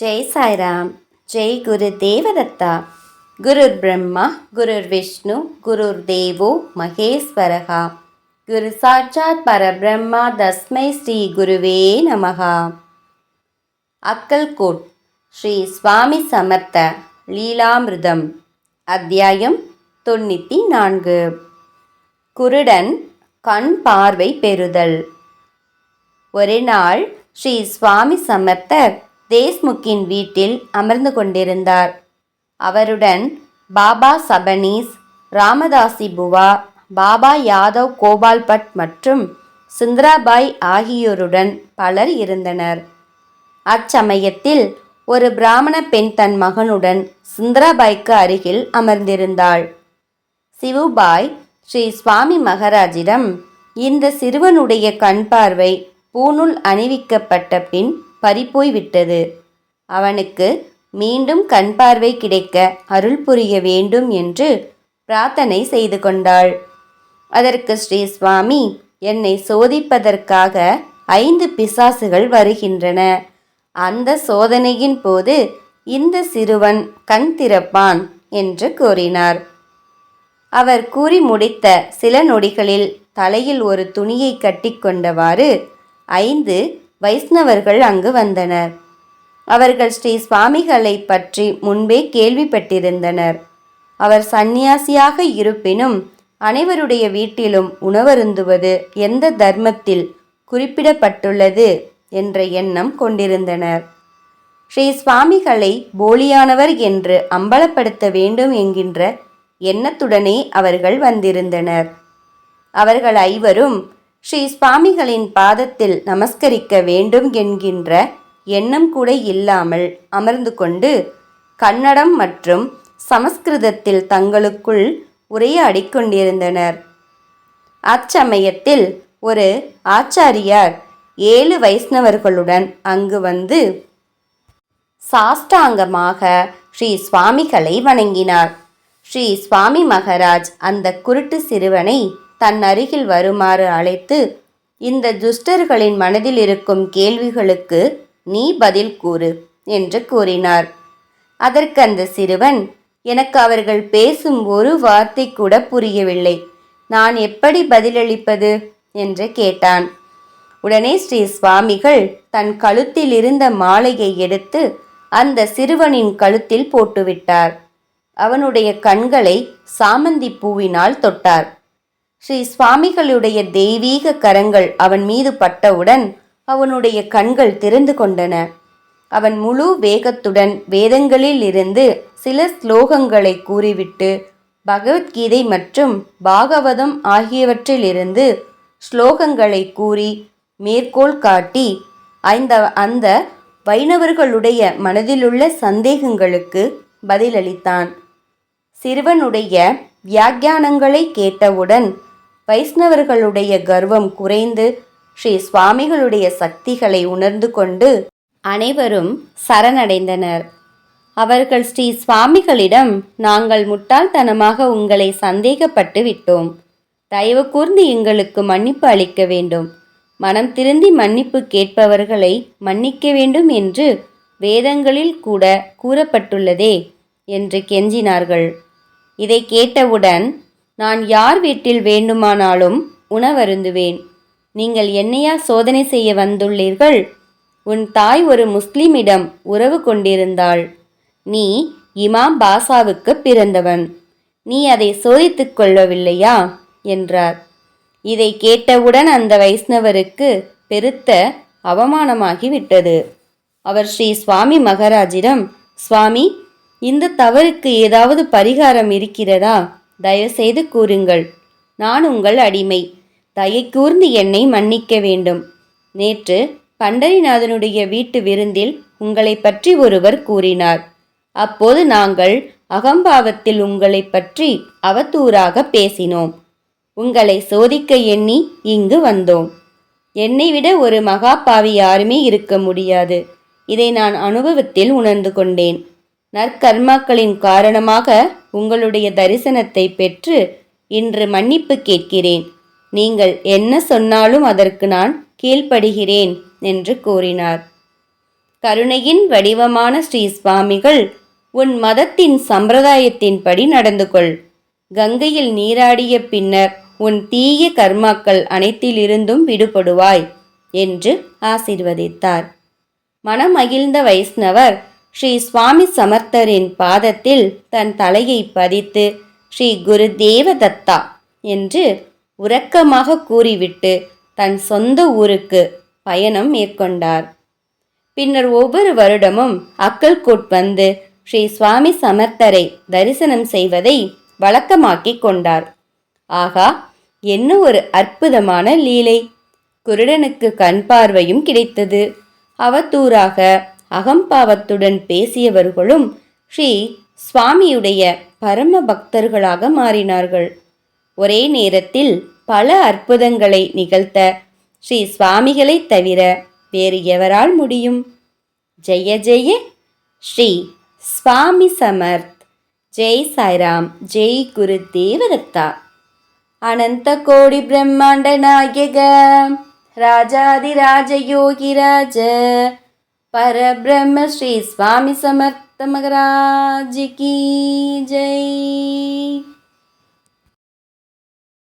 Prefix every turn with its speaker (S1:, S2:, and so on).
S1: ஜெய் சாய்ராம் ஜெய் குரு தேவதத்தா. குருர் பிரம்மா குருர் விஷ்ணு குருர் தேவோ மகேஸ்வரகா குரு சாட்சாத் பரபிரம்மா தஸ்மை ஸ்ரீ குருவே நமகா அக்கல்கோட் ஸ்ரீ சுவாமி சமர்த்த லீலாமிருதம் அத்தியாயம் தொண்ணூற்றி நான்கு. குருடன் கண் பார்வை பெறுதல். ஒரு நாள் ஸ்ரீ சுவாமி சமர்த்தர் தேஸ்முக்கின் வீட்டில் அமர்ந்து கொண்டிருந்தார். அவருடன் பாபா சபனீஸ் ராமதாசி புவா பாபா யாதவ் கோபால் பட் மற்றும் சுந்தராபாய் ஆகியோருடன் பலர் இருந்தனர். அச்சமயத்தில் ஒரு பிராமண பெண் தன் மகனுடன் சுந்தராபாய்க்கு அருகில் அமர்ந்திருந்தாள். சிவுபாய் ஸ்ரீ சுவாமி மகராஜிடம் இந்த சிறுவனுடைய கண் பார்வை பூணுல் அணிவிக்கப்பட்ட பின் பறிப்போய் விட்டது அவனுக்கு மீண்டும் கண் பார்வை கிடைக்க அருள் புரிய வேண்டும் என்று பிரார்த்தனை செய்து கொண்டாள். அதற்கு ஸ்ரீ சுவாமி என்னை சோதிப்பதற்காக ஐந்து பிசாசுகள் வருகின்றன. அந்த சோதனையின் போது இந்த சிறுவன் கண் திறப்பான் என்று கூறினார். அவர் கூறி முடித்த சில நொடிகளில் தலையில் ஒரு துணியை கட்டிக்கொண்டவாறு ஐந்து வைஷ்ணவர்கள் அங்கு வந்தனர். அவர்கள் ஸ்ரீ சுவாமிகளை பற்றி முன்பே கேள்விப்பட்டிருந்தனர். அவர் சந்நியாசியாக இருப்பினும் அனைவருடைய வீட்டிலும் உணவருந்துவது எந்த தர்மத்தில் குறிப்பிடப்பட்டுள்ளது என்ற எண்ணம் கொண்டிருந்தனர். ஸ்ரீ சுவாமிகளை போலியானவர் என்று அம்பலப்படுத்த வேண்டும் என்கின்ற எண்ணத்துடனே அவர்கள் வந்திருந்தனர். அவர்கள் ஐவரும் ஸ்ரீ சுவாமிகளின் பாதத்தில் நமஸ்கரிக்க வேண்டும் என்கின்ற எண்ணம் கூட இல்லாமல் அமர்ந்து கொண்டு கன்னடம் மற்றும் சமஸ்கிருதத்தில் தங்களுக்குள் உரையாடி கொண்டிருந்தனர். அச்சமயத்தில் ஒரு ஆச்சாரியார் ஏழு வைஷ்ணவர்களுடன் அங்கு வந்து சாஷ்டாங்கமாக ஸ்ரீ சுவாமிகளை வணங்கினார். ஸ்ரீ சுவாமி மகராஜ் அந்த குருட்டு சிறுவனை தன் அருகில் வருமாறு அழைத்து இந்த துஷ்டர்களின் மனதில் இருக்கும் கேள்விகளுக்கு நீ பதில் கூறு என்று கூறினார். அதற்கு அந்த சிறுவன் எனக்கு அவர்கள் பேசும் ஒரு வார்த்தை கூட புரியவில்லை. நான் எப்படி பதிலளிப்பது? என்று கேட்டான். உடனே ஸ்ரீ சுவாமிகள் தன் கழுத்தில் இருந்த மாலையை எடுத்து அந்த சிறுவனின் கழுத்தில் போட்டுவிட்டார். அவனுடைய கண்களை சாமந்தி பூவினால் தொட்டார். ஸ்ரீ சுவாமிகளுடைய தெய்வீக கரங்கள் அவன் மீது பட்டவுடன் அவனுடைய கண்கள் திறந்து கொண்டன. அவன் முழு வேகத்துடன் வேதங்களில் இருந்து சில ஸ்லோகங்களை கூறிவிட்டு பகவத்கீதை மற்றும் பாகவதம் ஆகியவற்றிலிருந்து ஸ்லோகங்களை கூறி மேற்கோள் காட்டி ஐந்த அந்த வைணவர்களுடைய மனதிலுள்ள சந்தேகங்களுக்கு பதிலளித்தான். சிறுவனுடைய வியாக்கியானங்களை கேட்டவுடன் வைஷ்ணவர்களுடைய கர்வம் குறைந்து ஸ்ரீ சுவாமிகளுடைய சக்திகளை உணர்ந்து கொண்டு அனைவரும் சரணடைந்தனர். அவர்கள் ஸ்ரீ சுவாமிகளிடம் நாங்கள் முட்டாள்தனமாக உங்களை சந்தேகப்பட்டு விட்டோம். தயவு கூர்ந்து எங்களுக்கு மன்னிப்பு அளிக்க வேண்டும். மனம் திருந்தி மன்னிப்பு கேட்பவர்களை மன்னிக்க வேண்டும் என்று வேதங்களில் கூட கூறப்பட்டுள்ளதே என்று கெஞ்சினார்கள். இதை கேட்டவுடன் நான் யார் வீட்டில் வேண்டுமானாலும் உணவருந்துவேன். நீங்கள் என்னையா சோதனை செய்ய வந்துள்ளீர்கள்? உன் தாய் ஒரு முஸ்லிமிடம் உறவு கொண்டிருந்தாள். நீ இமாம் பாசாவுக்கு பிறந்தவன். நீ அதை சோதித்துக் கொள்ளவில்லையா? என்றார். இதை கேட்டவுடன் அந்த வைஷ்ணவருக்கு பெருத்த அவமானமாகிவிட்டது. அவர் ஸ்ரீ சுவாமி மகராஜிடம் சுவாமி இந்த தவறுக்கு ஏதாவது பரிகாரம் இருக்கிறதா? தயவுசெய்து கூறுங்கள். நான் உங்கள் அடிமை. தயை கூர்ந்து என்னை மன்னிக்க வேண்டும். நேற்று பண்டரிநாதனுடைய வீட்டு விருந்தில் உங்களை பற்றி ஒருவர் கூறினார். அப்போது நாங்கள் அகம்பாவத்தில் உங்களை பற்றி அவதூறாக பேசினோம். உங்களை சோதிக்க எண்ணி இங்கு வந்தோம். என்னை விட ஒரு மகாபாவி யாருமே இருக்க முடியாது. இதை நான் அனுபவத்தில் உணர்ந்து கொண்டேன். நற்கர்மாக்களின் காரணமாக உங்களுடைய தரிசனத்தை பெற்று இன்று மன்னிப்பு கேட்கிறேன். நீங்கள் என்ன சொன்னாலும் அதற்கு நான் கீழ்ப்படுகிறேன் என்று கூறினார். கருணையின் வடிவமான ஸ்ரீ சுவாமிகள் உன் மதத்தின் சம்பிரதாயத்தின்படி நடந்து கொள். கங்கையில் நீராடிய பின்னர் உன் தீய கர்மாக்கள் அனைத்திலிருந்தும் விடுபடுவாய் என்று ஆசீர்வதித்தார். மனமகிழ்ந்த வைஷ்ணவர் ஸ்ரீ சுவாமி சமர்த்தரின் பாதத்தில் தன் தலையை பதித்து ஸ்ரீ குரு தேவதத்தா என்று உறக்கமாக கூறிவிட்டு தன் சொந்த ஊருக்கு பயணம் மேற்கொண்டார். பின்னர் ஒவ்வொரு வருடமும் அக்கல்கோட் வந்து ஸ்ரீ சுவாமி சமர்த்தரை தரிசனம் செய்வதை வழக்கமாக்கிக் கொண்டார். ஆகா என்ன ஒரு அற்புதமான லீலை! குருடனுக்கு கண் பார்வையும் கிடைத்தது. அவதூறாக அகம்பாவத்துடன் பேசியவர்களும் ஸ்ரீ சுவாமியுடைய பரம பக்தர்களாக மாறினார்கள். ஒரே நேரத்தில் பல அற்புதங்களை நிகழ்த்த ஸ்ரீ சுவாமிகளைத் தவிர வேறு எவரால் முடியும்? ஜெய ஜெய! ஸ்ரீ சுவாமி சமர்த்! ஜெய் சாய்ராம்! ஜெய் குரு தேவதத்தா! அனந்த கோடி பிரம்மாண்ட நாயக! ராஜாதிராஜ யோகிராஜ பரபிரம்ம ஸ்ரீ சுவாமி சமர்த்த மகராஜ் கி ஜெய்